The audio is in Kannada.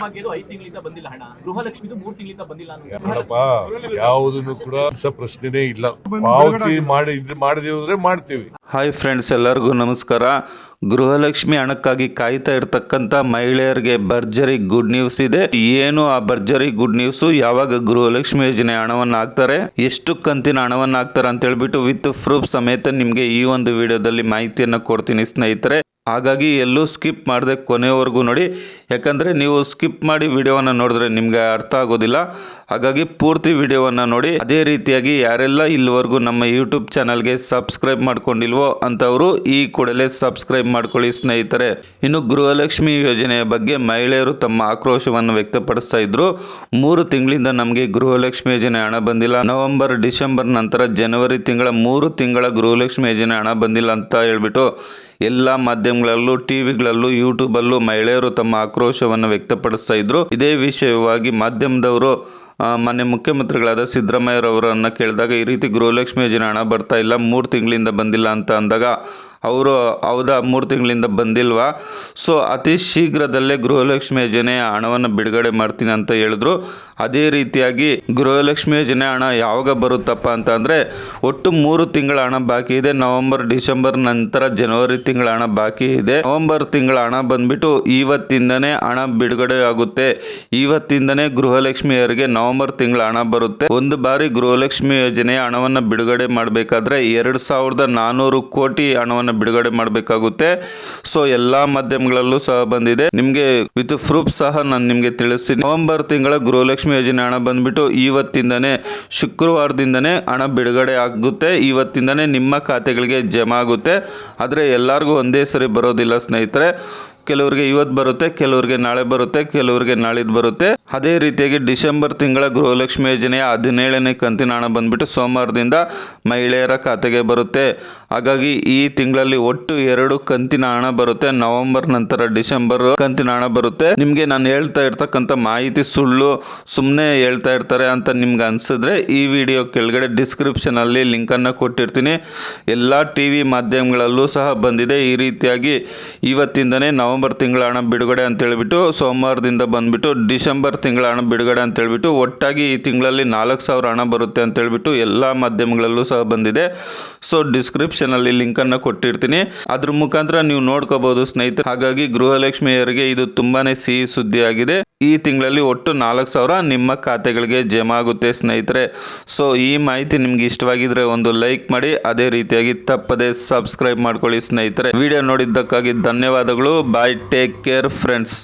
ಭಾಗ್ಯದು ಐದು ತಿಂಗಳಿಂದ ಬಂದಿಲ್ಲ ಹಣ. ಗೃಹಲಕ್ಷ್ಮಿದು ಮೂರು ತಿಂಗಳಿಂದ ಬಂದಿಲ್ಲ ಅನ್ನೋ ನೋಡಪ್ಪ ಯಾವುದನ್ನು ಕೂಡ ಪ್ರಶ್ನೆನೇ ಇಲ್ಲ. ಪಾವತಿ ಮಾಡಿ ಇದ್ ಮಾಡದೇ ಹೋದ್ರೆ ಮಾಡ್ತೀವಿ. ಹಾಯ್ ಫ್ರೆಂಡ್ಸ್ ಎಲ್ಲರಿಗೂ ನಮಸ್ಕಾರ. ಗೃಹಲಕ್ಷ್ಮಿ ಹಣಕ್ಕಾಗಿ ಕಾಯ್ತಾ ಇರತಕ್ಕಂತ ಮಹಿಳೆಯರಿಗೆ ಭರ್ಜರಿ ಗುಡ್ ನ್ಯೂಸ್ ಇದೆ. ಏನು ಆ ಭರ್ಜರಿ ಗುಡ್ ನ್ಯೂಸ್ ಯಾವಾಗ ಗೃಹಲಕ್ಷ್ಮಿ ಯೋಜನೆ ಹಣವನ್ನು ಹಾಕ್ತಾರೆ? ಎಷ್ಟು ಕಂತಿನ ಹಣವನ್ನು ಹಾಕ್ತಾರೆ ಅಂತ ಹೇಳ್ಬಿಟ್ಟು ವಿತ್ ಪ್ರೂಫ್ ಸಮೇತ ನಿಮಗೆ ಈ ಒಂದು ವಿಡಿಯೋದಲ್ಲಿ ಮಾಹಿತಿಯನ್ನು ಕೊಡ್ತೀನಿ ಸ್ನೇಹಿತರೆ. ಹಾಗಾಗಿ ಎಲ್ಲೂ ಸ್ಕಿಪ್ ಮಾಡದೆ ಕೊನೆವರೆಗೂ ನೋಡಿ. ಯಾಕಂದರೆ ನೀವು ಸ್ಕಿಪ್ ಮಾಡಿ ವಿಡಿಯೋವನ್ನು ನೋಡಿದ್ರೆ ನಿಮಗೆ ಅರ್ಥ ಆಗೋದಿಲ್ಲ. ಹಾಗಾಗಿ ಪೂರ್ತಿ ವಿಡಿಯೋವನ್ನು ನೋಡಿ. ಅದೇ ರೀತಿಯಾಗಿ ಯಾರೆಲ್ಲ ಇಲ್ಲಿವರೆಗೂ ನಮ್ಮ ಯೂಟ್ಯೂಬ್ ಚಾನಲ್ಗೆ ಸಬ್ಸ್ಕ್ರೈಬ್ ಮಾಡ್ಕೊಂಡಿಲ್ವೋ ಅಂಥವರು ಈ ಕೂಡಲೇ ಸಬ್ಸ್ಕ್ರೈಬ್ ಮಾಡ್ಕೊಳ್ಳಿ ಸ್ನೇಹಿತರೆ. ಇನ್ನು ಗೃಹಲಕ್ಷ್ಮಿ ಯೋಜನೆಯ ಬಗ್ಗೆ ಮಹಿಳೆಯರು ತಮ್ಮ ಆಕ್ರೋಶವನ್ನು ವ್ಯಕ್ತಪಡಿಸ್ತಾ ಇದ್ರು. ಮೂರು ತಿಂಗಳಿಂದ ನಮಗೆ ಗೃಹಲಕ್ಷ್ಮಿ ಯೋಜನೆ ಹಣ ಬಂದಿಲ್ಲ. ನವೆಂಬರ್, ಡಿಸೆಂಬರ್ ನಂತರ ಜನವರಿ ತಿಂಗಳ ಮೂರು ತಿಂಗಳ ಗೃಹಲಕ್ಷ್ಮಿ ಯೋಜನೆ ಹಣ ಬಂದಿಲ್ಲ ಅಂತ ಹೇಳ್ಬಿಟ್ಟು ಎಲ್ಲ ಮಾಧ್ಯಮಗಳಲ್ಲೂ, ಟಿವಿಗಳಲ್ಲೂ, ಯೂಟ್ಯೂಬಲ್ಲೂ ಮಹಿಳೆಯರು ತಮ್ಮ ಆಕ್ರೋಶವನ್ನು ವ್ಯಕ್ತಪಡಿಸ್ತಾ ಇದ್ರು. ಇದೇ ವಿಷಯವಾಗಿ ಮಾಧ್ಯಮದವರು ಮೊನ್ನೆ ಮುಖ್ಯಮಂತ್ರಿಗಳಾದ ಸಿದ್ದರಾಮಯ್ಯರವರನ್ನು ಕೇಳಿದಾಗ, ಈ ರೀತಿ ಗೃಹಲಕ್ಷ್ಮಿ ಯೋಜನೆ ಹಣ ಬರ್ತಾ ಇಲ್ಲ, ಮೂರು ತಿಂಗಳಿಂದ ಬಂದಿಲ್ಲ ಅಂತ ಅಂದಾಗ ಅವರು ಹೌದಾ? ಮೂರು ತಿಂಗಳಿಂದ ಬಂದಿಲ್ವಾ? ಸೊ, ಅತಿ ಶೀಘ್ರದಲ್ಲೇ ಗೃಹಲಕ್ಷ್ಮಿ ಯೋಜನೆ ಹಣವನ್ನು ಬಿಡುಗಡೆ ಮಾಡ್ತೀನಿ ಅಂತ ಹೇಳಿದ್ರು. ಅದೇ ರೀತಿಯಾಗಿ ಗೃಹಲಕ್ಷ್ಮಿ ಯೋಜನೆ ಹಣ ಯಾವಾಗ ಬರುತ್ತಪ್ಪ ಅಂತ ಅಂದರೆ, ಒಟ್ಟು ಮೂರು ತಿಂಗಳ ಹಣ ಬಾಕಿ ಇದೆ. ನವೆಂಬರ್, ಡಿಸೆಂಬರ್ ನಂತರ ಜನವರಿ ತಿಂಗಳ ಹಣ ಬಾಕಿ ಇದೆ. ನವೆಂಬರ್ ತಿಂಗಳ ಹಣ ಬಂದ್ಬಿಟ್ಟು ಇವತ್ತಿಂದನೇ ಹಣ ಬಿಡುಗಡೆ ಆಗುತ್ತೆ. ಇವತ್ತಿಂದನೇ ಗೃಹಲಕ್ಷ್ಮಿಯರಿಗೆ ನವೆಂಬರ್ ತಿಂಗಳ ಹಣ ಬರುತ್ತೆ. ಒಂದು ಬಾರಿ ಗೃಹಲಕ್ಷ್ಮಿ ಯೋಜನೆಯ ಹಣವನ್ನು ಬಿಡುಗಡೆ ಮಾಡಬೇಕಾದ್ರೆ ಎರಡು ಸಾವಿರದ ನಾನ್ನೂರು ಕೋಟಿ ಹಣವನ್ನು ಬಿಡುಗಡೆ ಮಾಡಬೇಕಾಗುತ್ತೆ. ಸೊ ಎಲ್ಲ ಮಾಧ್ಯಮಗಳಲ್ಲೂ ಸಹ ಬಂದಿದೆ. ನಿಮಗೆ ವಿತ್ ಪ್ರೂಫ್ ಸಹ ನಾನು ನಿಮಗೆ ತಿಳಿಸ್ತೀನಿ. ನವೆಂಬರ್ ತಿಂಗಳ ಗೃಹಲಕ್ಷ್ಮಿ ಯೋಜನೆ ಹಣ ಬಂದ್ಬಿಟ್ಟು ಇವತ್ತಿಂದನೇ, ಶುಕ್ರವಾರದಿಂದನೇ ಹಣ ಬಿಡುಗಡೆ ಆಗುತ್ತೆ. ಇವತ್ತಿಂದನೇ ನಿಮ್ಮ ಖಾತೆಗಳಿಗೆ ಜಮಾ ಆಗುತ್ತೆ. ಆದರೆ ಎಲ್ಲರಿಗೂ ಒಂದೇ ಸರಿ ಬರೋದಿಲ್ಲ ಸ್ನೇಹಿತರೆ. ಕೆಲವರಿಗೆ ಇವತ್ತು ಬರುತ್ತೆ, ಕೆಲವರಿಗೆ ನಾಳೆ ಬರುತ್ತೆ, ಕೆಲವರಿಗೆ ನಾಳಿದ್ದು ಬರುತ್ತೆ. ಅದೇ ರೀತಿಯಾಗಿ ಡಿಸೆಂಬರ್ ತಿಂಗಳ ಗೃಹಲಕ್ಷ್ಮಿ ಯೋಜನೆಯ ಹದಿನೇಳನೇ ಕಂತಿನ ಹಣ ಬಂದ್ಬಿಟ್ಟು ಸೋಮವಾರದಿಂದ ಮಹಿಳೆಯರ ಖಾತೆಗೆ ಬರುತ್ತೆ. ಹಾಗಾಗಿ ಈ ತಿಂಗಳಲ್ಲಿ ಒಟ್ಟು ಎರಡು ಕಂತಿನ ಹಣ ಬರುತ್ತೆ. ನವೆಂಬರ್ ನಂತರ ಡಿಸೆಂಬರ್ ಕಂತಿನ ಹಣ ಬರುತ್ತೆ. ನಿಮಗೆ ನಾನು ಹೇಳ್ತಾ ಇರ್ತಕ್ಕಂಥ ಮಾಹಿತಿ ಸುಳ್ಳು ಸುಮ್ಮನೆ ಹೇಳ್ತಾ ಇರ್ತಾರೆ ಅಂತ ನಿಮ್ಗೆ ಅನಿಸಿದ್ರೆ ಈ ವಿಡಿಯೋ ಕೆಳಗಡೆ ಡಿಸ್ಕ್ರಿಪ್ಷನಲ್ಲಿ ಲಿಂಕನ್ನು ಕೊಟ್ಟಿರ್ತೀನಿ. ಎಲ್ಲ ಟಿ ವಿ ಮಾಧ್ಯಮಗಳಲ್ಲೂ ಸಹ ಬಂದಿದೆ. ಈ ರೀತಿಯಾಗಿ ಇವತ್ತಿಂದನೇ ನವೆಂಬರ್ ತಿಂಗಳ ಹಣ ಬಿಡುಗಡೆ ಅಂತ ಹೇಳಿಬಿಟ್ಟು ಸೋಮವಾರದಿಂದ ಬಂದ್ಬಿಟ್ಟು ಡಿಸೆಂಬರ್ ತಿಂಗಳ ಹಣ ಬಿಡುಗಡೆ ಅಂತ ಹೇಳ್ಬಿಟ್ಟು ಒಟ್ಟಾಗಿ ಈ ತಿಂಗಳಲ್ಲಿ ನಾಲ್ಕು ಸಾವಿರ ಹಣ ಬರುತ್ತೆ ಅಂತ ಹೇಳ್ಬಿಟ್ಟು ಎಲ್ಲ ಮಾಧ್ಯಮಗಳಲ್ಲೂ ಸಹ ಬಂದಿದೆ. ಸೊ ಲಿಂಕ್ ಅನ್ನ ಕೊಟ್ಟಿರ್ತೀನಿ. ಅದ್ರ ಮುಖಾಂತರ ನೀವು ನೋಡ್ಕೋಬಹುದು ಸ್ನೇಹಿತರೆ. ಹಾಗಾಗಿ ಗೃಹಲಕ್ಷ್ಮಿಯರಿಗೆ ಇದು ತುಂಬಾನೇ ಸಿಹಿ ಸುದ್ದಿ ಆಗಿದೆ ಈ ತಿಂಗಳಲ್ಲಿ ಒಟ್ಟು ನಾಲ್ಕು ಸಾವಿರ ನಿಮ್ಮ ಖಾತೆಗಳಿಗೆ ಜಮಾ ಆಗುತ್ತೆ ಸ್ನೇಹಿತರೆ. ಸೊ ಈ ಮಾಹಿತಿ ನಿಮ್ಗೆ ಇಷ್ಟವಾಗಿದ್ರೆ ಒಂದು ಲೈಕ್ ಮಾಡಿ, ಅದೇ ರೀತಿಯಾಗಿ ತಪ್ಪದೆ ಸಬ್ಸ್ಕ್ರೈಬ್ ಮಾಡ್ಕೊಳ್ಳಿ ಸ್ನೇಹಿತರೆ. ವಿಡಿಯೋ ನೋಡಿದ್ದಕ್ಕಾಗಿ ಧನ್ಯವಾದಗಳು. Bye take care friends